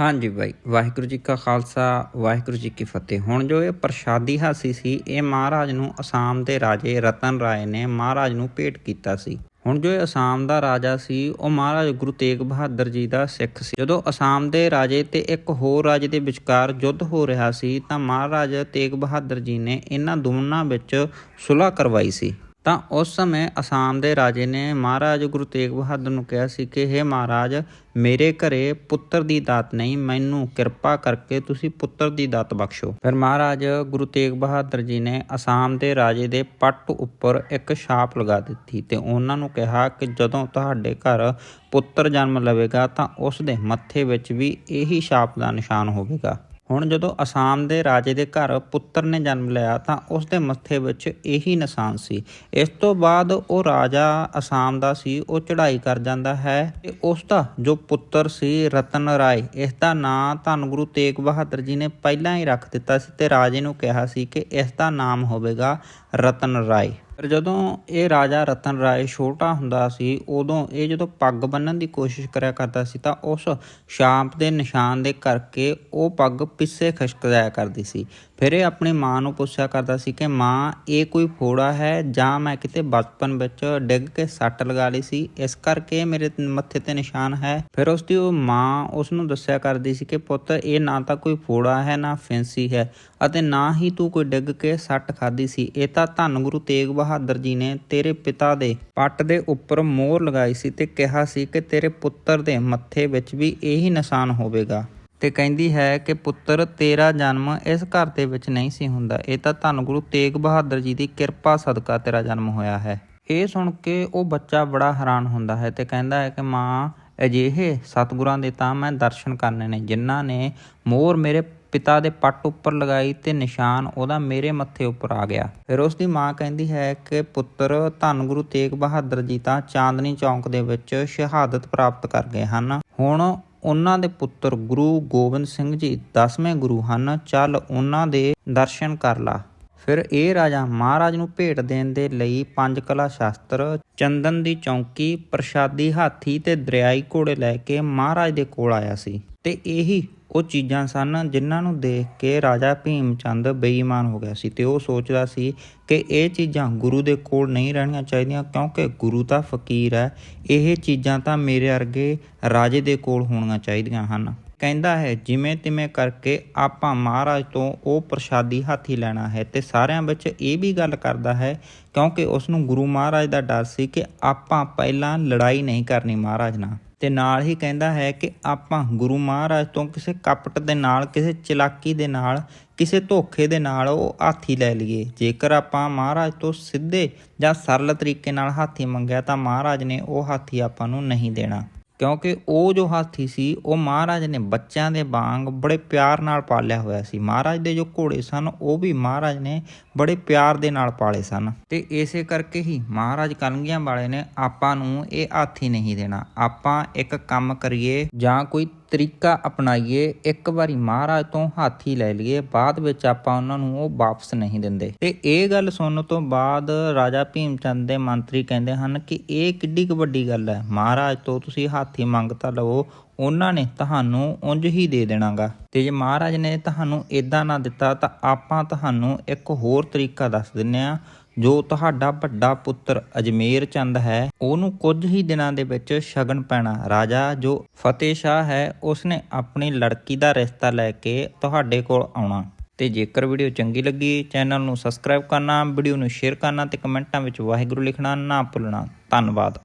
ਹਾਂਜੀ ਬਾਈ, ਵਾਹਿਗੁਰੂ ਜੀ ਕਾ ਖਾਲਸਾ, ਵਾਹਿਗੁਰੂ ਜੀ ਕੀ ਫਤਿਹ। ਹੁਣ ਜੋ ਇਹ ਪ੍ਰਸ਼ਾਦੀ ਹਾਸੀ ਸੀ, ਇਹ ਮਹਾਰਾਜ ਨੂੰ ਅਸਾਮ ਦੇ ਰਾਜੇ ਰਤਨ ਰਾਏ ਨੇ ਮਹਾਰਾਜ ਨੂੰ ਭੇਟ ਕੀਤਾ ਸੀ। ਹੁਣ ਜੋ ਇਹ ਅਸਾਮ ਦਾ ਰਾਜਾ ਸੀ, ਉਹ ਮਹਾਰਾਜ ਗੁਰੂ ਤੇਗ ਬਹਾਦਰ ਜੀ ਦਾ ਸਿੱਖ ਸੀ। ਜਦੋਂ ਅਸਾਮ ਦੇ ਰਾਜੇ ਤੇ ਇੱਕ ਹੋਰ ਰਾਜੇ ਦੇ ਵਿਚਕਾਰ ਯੁੱਧ ਹੋ ਰਿਹਾ ਸੀ, ਤਾਂ ਮਹਾਰਾਜ ਤੇਗ ਬਹਾਦਰ ਜੀ ਨੇ ਇਹਨਾਂ ਦੋਨਾਂ ਵਿੱਚ ਸੁਲ੍ਹਾ ਕਰਵਾਈ ਸੀ। ਤਾਂ ਉਸ ਸਮੇਂ ਅਸਾਮ ਦੇ ਰਾਜੇ ਨੇ ਮਹਾਰਾਜ ਗੁਰੂ ਤੇਗ ਬਹਾਦਰ ਨੂੰ ਕਿਹਾ ਸੀ ਕਿ हे ਮਹਾਰਾਜ, ਮੇਰੇ ਘਰੇ ਪੁੱਤਰ ਦੀ ਦਾਤ ਨਹੀਂ, ਮੈਨੂੰ ਕਿਰਪਾ ਕਰਕੇ ਤੁਸੀਂ ਪੁੱਤਰ ਦੀ ਦਾਤ ਬਖਸ਼ੋ। ਫਿਰ ਮਹਾਰਾਜ ਗੁਰੂ ਤੇਗ ਬਹਾਦਰ ਜੀ ਨੇ ਅਸਾਮ ਦੇ ਰਾਜੇ ਦੇ ਪੱਟ ਉੱਪਰ ਇੱਕ ਛਾਪ ਲਗਾ ਦਿੱਤੀ ਤੇ ਉਹਨਾਂ ਨੂੰ ਕਿਹਾ ਕਿ, ਜਦੋਂ ਤੁਹਾਡੇ ਘਰ ਪੁੱਤਰ ਜਨਮ ਲਵੇਗਾ, ਤਾਂ ਉਸ ਦੇ ਮੱਥੇ ਵਿੱਚ ਵੀ ਇਹੀ ਛਾਪ ਦਾ ਨਿਸ਼ਾਨ ਹੋਵੇਗਾ। ਹੁਣ ਜਦੋਂ ਅਸਾਮ ਦੇ ਰਾਜੇ ਦੇ ਘਰ ਪੁੱਤਰ ਨੇ ਜਨਮ ਲਿਆ ਤਾਂ ਉਸ ਦੇ ਮੱਥੇ ਵਿੱਚ ਇਹੀ ਨਿਸ਼ਾਨ ਸੀ। ਇਸ ਤੋਂ ਬਾਅਦ ਉਹ ਰਾਜਾ ਅਸਾਮ ਦਾ ਸੀ, ਉਹ ਚੜ੍ਹਾਈ ਕਰ ਜਾਂਦਾ ਹੈ ਤੇ ਉਸ ਦਾ ਜੋ ਪੁੱਤਰ ਸੀ ਰਤਨ ਰਾਏ, ਇਸ ਦਾ ਨਾਂ ਧੰਨ ਗੁਰੂ ਤੇਗ ਬਹਾਦਰ ਜੀ ਨੇ ਪਹਿਲਾਂ ਹੀ ਰੱਖ ਦਿੱਤਾ ਸੀ ਤੇ ਰਾਜੇ ਨੂੰ ਕਿਹਾ ਸੀ ਕਿ ਇਸ ਦਾ ਨਾਮ ਹੋਵੇਗਾ ਰਤਨ ਰਾਏ। ਪਰ ਜਦੋਂ ਇਹ ਰਾਜਾ ਰਤਨ ਰਾਏ ਛੋਟਾ ਹੁੰਦਾ ਸੀ, ਉਦੋਂ ਇਹ ਜਦੋਂ ਪੱਗ ਬੰਨਣ ਦੀ ਕੋਸ਼ਿਸ਼ ਕਰਿਆ ਕਰਦਾ ਸੀ, ਤਾਂ ਉਸ ਸ਼ਾਂਪ ਦੇ ਨਿਸ਼ਾਨ ਦੇ ਕਰਕੇ ਉਹ ਪੱਗ ਪਿੱਛੇ ਖਿਸਕ ਜਾਇਆ ਕਰਦੀ ਸੀ। ਫਿਰ ਇਹ ਆਪਣੀ ਮਾਂ ਨੂੰ ਪੁੱਛਿਆ ਕਰਦਾ ਸੀ ਕਿ, ਮਾਂ, ਇਹ ਕੋਈ ਫੋੜਾ ਹੈ? ਜਾਂ ਮੈਂ ਕਿਤੇ ਬਚਪਨ ਵਿੱਚ ਡਿੱਗ ਕੇ ਸੱਟ ਲਗਾ ਲਈ ਸੀ? ਇਸ ਕਰਕੇ ਮੇਰੇ ਮੱਥੇ ਤੇ ਨਿਸ਼ਾਨ ਹੈ? ਫਿਰ ਉਸ ਦੀ ਉਹ ਮਾਂ ਉਸ ਨੂੰ ਦੱਸਿਆ ਕਰਦੀ ਸੀ ਕਿ, ਪੁੱਤ, ਇਹ ਨਾ ਤਾਂ ਕੋਈ ਫੋੜਾ ਹੈ, ਨਾ ਫੈਂਸੀ ਹੈ। ਅਤੇ ਨਾ ਹੀ ਤੂੰ ਕੋਈ ਡਿੱਗ ਕੇ ਸੱਟ ਖਾਦੀ ਸੀ। ਇਹ ਤਾਂ ਧੰਨ ਗੁਰੂ ਤੇਗ ਬਹਾਦਰ ਜੀ ਨੇ ਤੇਰੇ ਪਿਤਾ ਦੇ ਪੱਟ ਦੇ ਉੱਪਰ ਮੋਹਰ ਲਗਾਈ ਸੀ ਤੇ ਕਿਹਾ ਸੀ ਕਿ ਤੇਰੇ ਪੁੱਤਰ ਦੇ ਮੱਥੇ ਵਿੱਚ ਵੀ ਇਹੀ ਨਿਸ਼ਾਨ ਹੋਵੇਗਾ। ਤੇ ਕਹਿੰਦੀ ਹੈ ਕਿ ਪੁੱਤਰ, ਤੇਰਾ ਜਨਮ ਇਸ ਘਰ ਦੇ ਵਿੱਚ ਨਹੀਂ ਸੀ ਹੁੰਦਾ। ਇਹ ਤਾਂ ਧੰਨ ਗੁਰੂ ਤੇਗ ਬਹਾਦਰ ਜੀ ਦੀ ਕਿਰਪਾ ਸਦਕਾ ਤੇਰਾ ਜਨਮ ਹੋਇਆ ਹੈ। ਇਹ ਸੁਣ ਕੇ ਉਹ ਬੱਚਾ ਬੜਾ ਹੈਰਾਨ ਹੁੰਦਾ ਹੈ ਤੇ ਕਹਿੰਦਾ ਹੈ ਕਿ ਮਾਂ, ਅਜਿਹੇ ਸਤਿਗੁਰਾਂ ਦੇ ਤਾਂ ਮੈਂ ਦਰਸ਼ਨ ਕਰਨੇ ਨੇ, ਜਿਨ੍ਹਾਂ ਨੇ ਮੋਰ ਮੇਰੇ ਪਿਤਾ ਦੇ ਪੱਟ ਉੱਪਰ ਲਗਾਈ ਤੇ ਨਿਸ਼ਾਨ ਉਹਦਾ ਮੇਰੇ ਮੱਥੇ ਉੱਪਰ ਆ ਗਿਆ। ਫਿਰ ਉਸ ਦੀ ਮਾਂ ਕਹਿੰਦੀ ਹੈ ਕਿ, ਪੁੱਤਰ, ਧੰਨ ਗੁਰੂ ਤੇਗ ਬਹਾਦਰ ਜੀ ਤਾਂ ਚਾਂਦਨੀ ਚੌਂਕ ਦੇ ਵਿੱਚ ਸ਼ਹਾਦਤ ਪ੍ਰਾਪਤ ਕਰ ਗਏ ਹਨ। ਹੁਣ ਉਹਨਾਂ ਦੇ ਪੁੱਤਰ ਗੁਰੂ ਗੋਬਿੰਦ ਸਿੰਘ ਜੀ 10ਵੇਂ ਗੁਰੂ ਹਨ। ਚੱਲ ਉਹਨਾਂ ਦੇ ਦਰਸ਼ਨ ਕਰ ਲਾ। ਫਿਰ ਇਹ ਰਾਜਾ ਮਹਾਰਾਜ ਨੂੰ ਭੇਟ ਦੇਣ ਦੇ ਲਈ ਪੰਜ ਕਲਾ ਸ਼ਾਸਤਰ, ਚੰਦਨ ਦੀ ਚੌਂਕੀ, ਪ੍ਰਸ਼ਾਦੀ ਹਾਥੀ ਤੇ ਦਰਿਆਈ ਘੋੜੇ ਲੈ ਕੇ ਮਹਾਰਾਜ ਦੇ ਕੋਲ ਆਇਆ ਸੀ। ਤੇ ਇਹੀ ਉਹ ਚੀਜ਼ਾਂ ਸਨ ਜਿਨ੍ਹਾਂ ਨੂੰ ਦੇਖ ਕੇ ਰਾਜਾ ਭੀਮ ਚੰਦ ਬੇਈਮਾਨ ਹੋ ਗਿਆ ਸੀ ਤੇ ਉਹ ਸੋਚਦਾ ਸੀ ਕਿ ਇਹ ਚੀਜ਼ਾਂ ਗੁਰੂ ਦੇ ਕੋਲ ਨਹੀਂ ਰਹਿਣੀਆਂ ਚਾਹੀਦੀਆਂ ਕਿਉਂਕਿ ਗੁਰੂ ਤਾਂ ਫਕੀਰ ਹੈ। ਇਹ ਚੀਜ਼ਾਂ ਤਾਂ ਮੇਰੇ ਵਰਗੇ ਰਾਜੇ ਦੇ ਕੋਲ ਹੋਣੀਆਂ ਚਾਹੀਦੀਆਂ ਹਨ। ਕਹਿੰਦਾ ਹੈ, ਜਿਵੇਂ ਤਿਵੇਂ ਕਰਕੇ ਆਪਾਂ ਮਹਾਰਾਜ ਤੋਂ ਉਹ ਪ੍ਰਸ਼ਾਦੀ ਹਾਥੀ ਲੈਣਾ ਹੈ ਤੇ ਸਾਰਿਆਂ ਵਿੱਚ ਇਹ ਵੀ ਗੱਲ ਕਰਦਾ ਹੈ ਕਿਉਂਕਿ ਉਸ ਨੂੰ ਗੁਰੂ ਮਹਾਰਾਜ ਦਾ ਡਰ ਸੀ ਕਿ ਆਪਾਂ ਪਹਿਲਾਂ ਲੜਾਈ ਨਹੀਂ ਕਰਨੀ ਮਹਾਰਾਜ ਨਾਲ। ਤੇ ਨਾਲ ਹੀ ਕਹਿੰਦਾ ਹੈ ਕਿ ਆਪਾਂ ਗੁਰੂ ਮਹਾਰਾਜ ਤੋਂ ਕਿਸੇ ਕਪਟ ਦੇ ਨਾਲ, ਕਿਸੇ ਚਲਾਕੀ ਦੇ ਨਾਲ, ਕਿਸੇ ਧੋਖੇ ਦੇ ਨਾਲ ਉਹ ਹਾਥੀ ਲੈ ਲਈਏ। ਜੇਕਰ ਆਪਾਂ ਮਹਾਰਾਜ ਤੋਂ ਸਿੱਧੇ ਜਾਂ ਸਰਲ ਤਰੀਕੇ ਨਾਲ ਹਾਥੀ ਮੰਗਿਆ ਤਾਂ ਮਹਾਰਾਜ ਨੇ ਉਹ ਹਾਥੀ ਆਪਾਂ ਨੂੰ ਨਹੀਂ ਦੇਣਾ। ਕਿਉਂਕਿ ਉਹ ਜੋ ਹਾਥੀ ਸੀ, ਉਹ ਮਹਾਰਾਜ ਨੇ ਬੱਚਿਆਂ ਦੇ ਵਾਂਗ ਬੜੇ ਪਿਆਰ ਨਾਲ ਪਾਲਿਆ ਹੋਇਆ ਸੀ। ਮਹਾਰਾਜ ਦੇ ਜੋ ਘੋੜੇ ਸਨ, ਉਹ ਵੀ ਮਹਾਰਾਜ ਨੇ ਬੜੇ ਪਿਆਰ ਦੇ ਨਾਲ ਪਾਲੇ ਸਨ। ਤੇ ਇਸੇ ਕਰਕੇ ਹੀ ਮਹਾਰਾਜ ਕਲਗੀਆਂ ਵਾਲੇ ਨੇ ਆਪਾਂ ਨੂੰ ਇਹ ਹਾਥੀ ਨਹੀਂ ਦੇਣਾ। ਆਪਾਂ ਇੱਕ ਕੰਮ ਕਰੀਏ ਜਾਂ ਕੋਈ ਤਰੀਕਾ ਅਪਣਾਈਏ, ਇੱਕ ਵਾਰੀ ਮਹਾਰਾਜ ਤੋਂ ਹਾਥੀ ਲੈ ਲਈਏ, ਬਾਅਦ ਵਿੱਚ ਆਪਾਂ ਉਹਨਾਂ ਨੂੰ ਉਹ ਵਾਪਸ ਨਹੀਂ ਦਿੰਦੇ। ਤੇ ਇਹ ਗੱਲ ਸੁਣਨ ਤੋਂ ਬਾਅਦ ਰਾਜਾ ਭੀਮ ਚੰਦ ਦੇ ਮੰਤਰੀ ਕਹਿੰਦੇ ਹਨ ਕਿ ਇਹ ਕਿੱਡੀ ਕੁ ਵੱਡੀ ਗੱਲ ਹੈ। ਮਹਾਰਾਜ ਤੋਂ ਤੁਸੀਂ ਹਾਥੀ ਮੰਗ ਤਾਂ ਲਵੋ, ਉਹਨਾਂ ਨੇ ਤੁਹਾਨੂੰ ਉਂਝ ਹੀ ਦੇ ਦੇਣਾਗਾ। ਤੇ ਜੇ ਮਹਾਰਾਜ ਨੇ ਤੁਹਾਨੂੰ ਇਦਾਂ ਨਾ ਦਿੱਤਾ ਤਾਂ ਆਪਾਂ ਤੁਹਾਨੂੰ ਇੱਕ ਹੋਰ ਤਰੀਕਾ ਦੱਸ ਦਿੰਨੇ ਆ ਜੋ ਤੁਹਾਡਾ ਵੱਡਾ ਪੁੱਤਰ ਅਜਮੇਰ ਚੰਦ ਹੈ, ਉਹਨੂੰ ਕੁਝ ਹੀ ਦਿਨਾਂ ਦੇ ਵਿੱਚ ਸ਼ਗਨ ਪੈਣਾ। ਰਾਜਾ ਜੋ ਫਤਿਹ ਸ਼ਾਹ ਹੈ, ਉਸਨੇ ਆਪਣੀ ਲੜਕੀ ਦਾ ਰਿਸ਼ਤਾ ਲੈ ਕੇ ਤੁਹਾਡੇ ਕੋਲ ਆਉਣਾ। ਤੇ ਜੇਕਰ ਵੀਡੀਓ ਚੰਗੀ ਲੱਗੀ, ਚੈਨਲ ਨੂੰ ਸਬਸਕ੍ਰਾਈਬ ਕਰਨਾ, ਵੀਡੀਓ ਨੂੰ ਸ਼ੇਅਰ ਕਰਨਾ ਤੇ ਕਮੈਂਟਾਂ ਵਿੱਚ ਵਾਹਿਗੁਰੂ ਲਿਖਣਾ ਨਾ ਭੁੱਲਣਾ। ਧੰਨਵਾਦ।